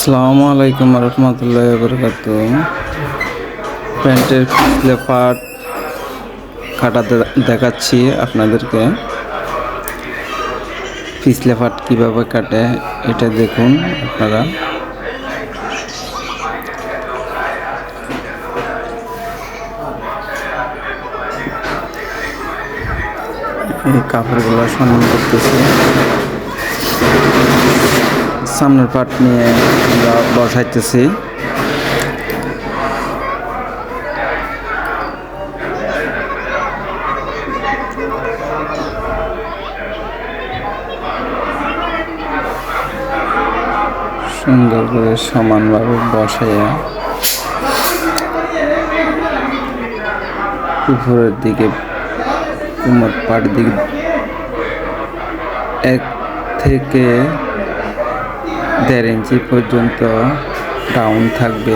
আসসালামু আলাইকুম রহমতুল্লাহ বরকাত প্যান্টের পিছলে পাট কাটাতে দেখাচ্ছি আপনাদেরকে। পিছলে পাট কীভাবে কাটে এটা দেখুন আপনারা। এই কাপড়গুলো সমান করতেছি। সামনের পাট নিয়ে আমরা বসাইতেছি। সুন্দর করে সমানভাবে বসাইয়া উপরের দিকে কুমোর পাট দিকে এক থেকে দেড় ইঞ্চি পর্যন্ত ডাউন থাকবে।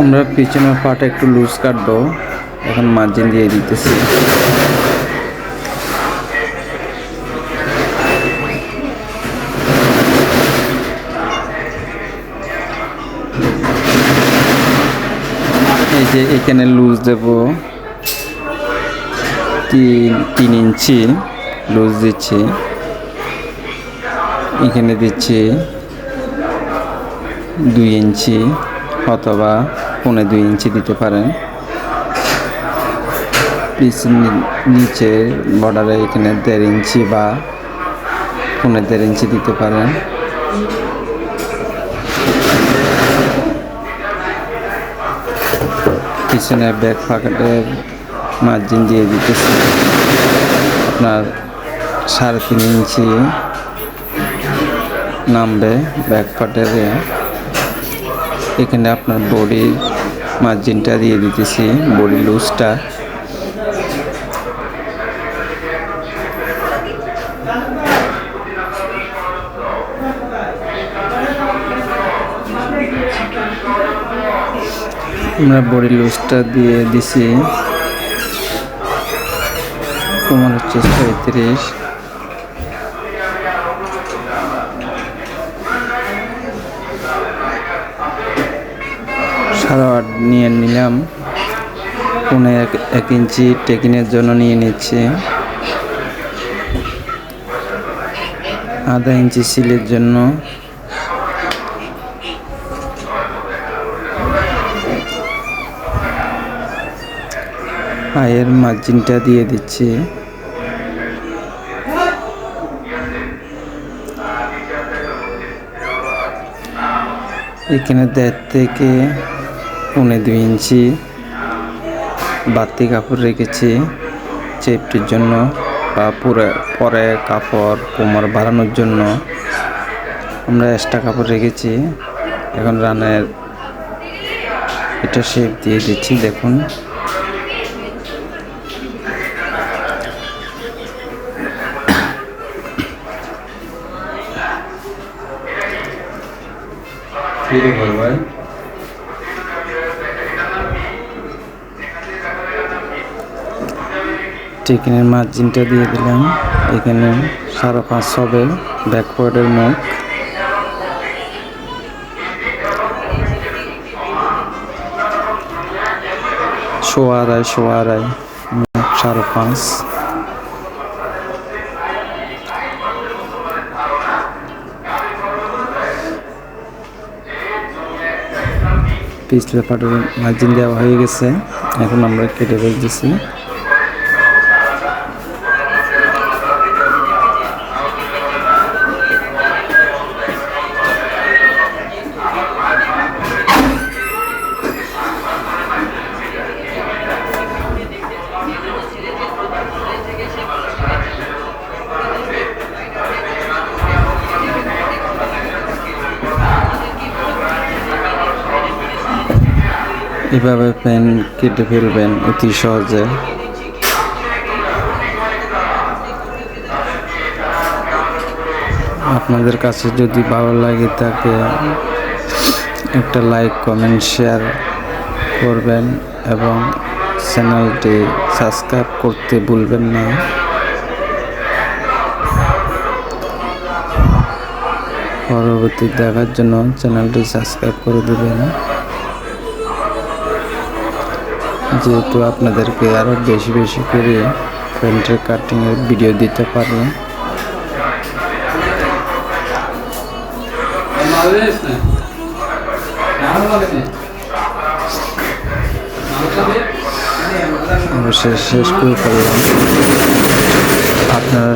আমরা পিছনের পাটা একটু লুজ কাটবো। এখন মার্জিন দিয়ে দিতেছি। এই যে এখানে লুজ দেব। তিন তিন ইঞ্চি লুজ দিচ্ছি। এখানে দিচ্ছি দুই ইঞ্চি অথবা পৌনে দুই ইঞ্চি দিতে পারেন। নিচে বর্ডারে এখানে দেড় ইঞ্চি বা পৌনে দেড় ইঞ্চি দিতে পারেন। পিছনে ব্যাক ফাঁকাতে মার্জিন দিয়ে দিতেছি। আপনার সাড়ে তিন ইঞ্চি নামবে ব্যাক পার্টের এখানে আপনার বডির মার্জিনটা দিয়ে দিতেছি, বডি লুজটা। আমরা বডি লুজটা দিয়ে দিছি। তোমার হচ্ছে পঁয়ত্রিশ সাড়ে আট নিয়ে নিলাম। পৌনে এক এক ইঞ্চি টেকিনের জন্য নিয়ে নিচ্ছি। আধা ইঞ্চি সিলের জন্য। পায়ের মার্জিনটা দিয়ে দিচ্ছি। এখানে দেড় থেকে পৌনে দুই ইঞ্চি বাড়তি কাপড় রেখেছি চেপটির জন্য বা পরে পরে কাপড়, কোমর বাড়ানোর জন্য। আমরা এক্সট্রা কাপড় রেখেছি। এখন রানের এটা শেপ দিয়ে দিচ্ছি, দেখুন। ফিরে করবেন চিকেনের মার্জিনটা দিয়ে দিলাম। এখানে সাড়ে পাঁচ হবে ব্যাকওয়ার্ডের মুখ। সোয়া আড়াই সোয়া আড়াই সাড়ে পাঁচ। পিছলে পাটের মার্জিন দেওয়া হয়ে গেছে। এখন আমরা কেটে ফেলতেছি। এভাবে পেন কেটে ফেলবেন? অতি সহজে। আপনাদের কাছে যদি ভালো লাগে থাকে একটা লাইক, কমেন্ট, শেয়ার করবেন এবং চ্যানেলটি সাবস্ক্রাইব করতে ভুলবেন না। পরবর্তী দেখার জন্য চ্যানেলটি সাবস্ক্রাইব করে দেবেন। যেহেতু আপনাদেরকে আরও বেশি বেশি করে প্যান্টের কাটিংয়ের ভিডিও দিতে পারি অবশ্যই শেষ করে ফেললাম। আপনারা